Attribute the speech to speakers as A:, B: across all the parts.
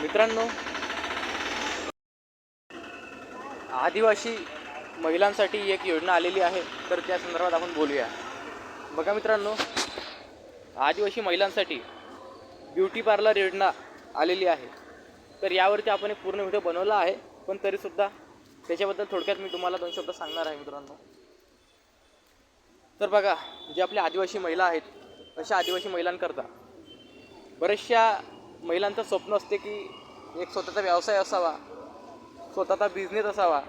A: मित्रांनो आदिवासी महिलांसाठी एक योजना आलेली आहे तर त्या संदर्भात आपण बोलूया. बघा मित्रांनो आदिवासी महिलांसाठी ब्युटी पार्लर योजना आलेली आहे. तर यावरती आपण एक पूर्ण व्हिडिओ बनवला आहे पण तरीसुद्धा त्याच्याबद्दल थोडक्यात मी तुम्हाला दोन शब्द सांगणार आहे मित्रांनो. तर बघा जे आपल्या आदिवासी महिला आहेत अशा आदिवासी महिलांकरता बऱ्याचशा महिलांचं स्वप्न असते की एक स्वतःचा व्यवसाय असावा स्वतःचा बिझनेस असावा.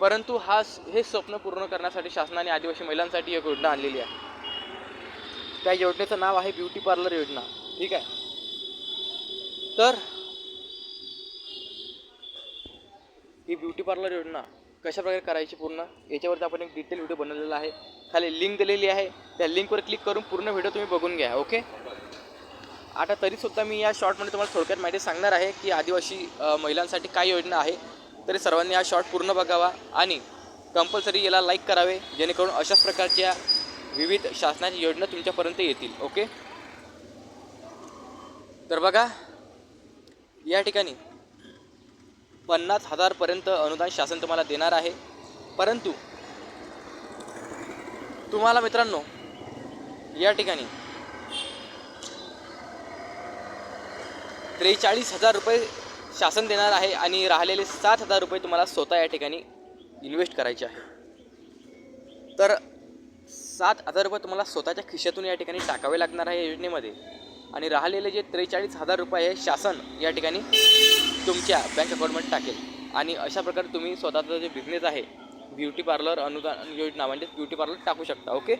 A: परंतु हा हे स्वप्न पूर्ण करण्यासाठी शासनाने आदिवासी महिलांसाठी एक योजना आणलेली आहे. त्या योजनेचं नाव आहे ब्युटी पार्लर योजना. ठीक आहे? तर ही ब्युटी पार्लर योजना कशा प्रकारे करायची पूर्ण? याच्यावरती आपण एक डिटेल व्हिडिओ बनवलेला आहे. खाली लिंक दिलेली आहे. त्या लिंकवर क्लिक करून पूर्ण व्हिडिओ तुम्ही बघून घ्या ओके आता तरीसुद्धा मी या शॉर्टमध्ये तुम्हाला थोडक्यात माहिती सांगणार आहे की आदिवासी महिलांसाठी काय योजना आहे. तरी सर्वांनी हा शॉर्ट पूर्ण बघावा आणि कंपल्सरी याला लाईक करावे जेणेकरून अशाच प्रकारच्या विविध शासनाच्या योजना तुमच्यापर्यंत येतील ओके? तर बघा या ठिकाणी पन्नास हजारपर्यंत अनुदान शासन तुम्हाला देणार आहे. परंतु तुम्हाला मित्रांनो या ठिकाणी त्रेचाळीस हजार रुपये शासन देणार आहे आणि राहिलेले सात हजार रुपये तुम्हाला स्वतः या ठिकाणी इन्व्हेस्ट करायचे आहे. तर सात हजार रुपये तुम्हाला स्वतःच्या खिशातून या ठिकाणी टाकावे लागणार आहे या योजनेमध्ये. आणि राहिलेले जे त्रेचाळीस हजार रुपये आहे शासन या ठिकाणी तुमच्या बँक अकाउंटमध्ये टाकेल. आणि अशा प्रकारे तुम्ही स्वतःचा जे बिझनेस आहे ब्युटी पार्लर अनुदान योजना म्हणजे ब्युटी पार्लर टाकू शकता ओके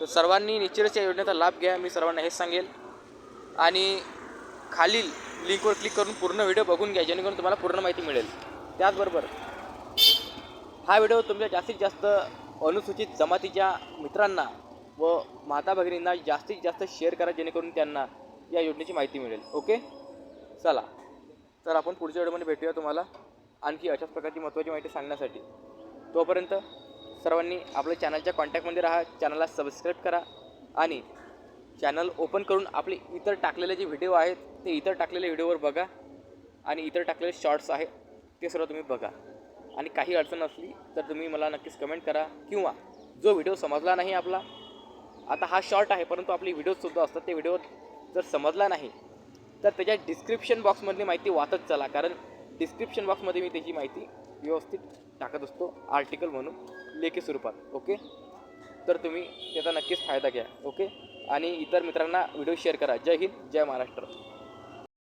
A: तर सर्वांनी निश्चितच या योजनेचा लाभ घ्या मी सर्वांना हेच सांगेल. आणि खालील लिंकवर क्लिक करून पूर्ण व्हिडिओ बघून घ्या जेणेकरून तुम्हाला पूर्ण माहिती मिळेल. त्याचबरोबर हा व्हिडिओ तुमच्या जास्तीत जास्त अनुसूचित जमातीच्या मित्रांना व माता भगिनींना जास्तीत जास्त शेअर करा जेणेकरून त्यांना या योजनेची माहिती मिळेल. ओके? चला. तर आपण पुढच्या व्हिडिओमध्ये भेटूया तुम्हाला आणखी अशाच प्रकारची महत्त्वाची माहिती सांगण्यासाठी. तोपर्यंत सर्वांनी आपल्या चॅनलच्या कॉन्टॅक्टमध्ये राहा चॅनलला सबस्क्राईब करा आणि चॅनल ओपन करून आपले इतर टाकलेले जे व्हिडिओ आहेत ते इतर टाकलेले व्हिडिओवर बघा आणि इतर टाकलेले शॉर्ट्स आहेत ते सर्व तुम्ही बघा. आणि काही अडचण असली तर तुम्ही मला नक्कीच कमेंट करा किंवा जो व्हिडिओ समजला नाही आपला आता हा शॉर्ट आहे परंतु आपले व्हिडिओजसुद्धा असतात ते व्हिडिओ जर समजला नाही तर त्याच्या डिस्क्रिप्शन बॉक्समधली माहिती वाचत चला कारण डिस्क्रिप्शन बॉक्समध्ये मी त्याची माहिती व्यवस्थित टाकत असतो आर्टिकल म्हणून लेखी स्वरूपात ओके तर तुम्ही त्याचा नक्कीच फायदा घ्या ओके आणि इतर मित्रांना व्हिडिओ शेअर करा. जय हिंद जय महाराष्ट्र.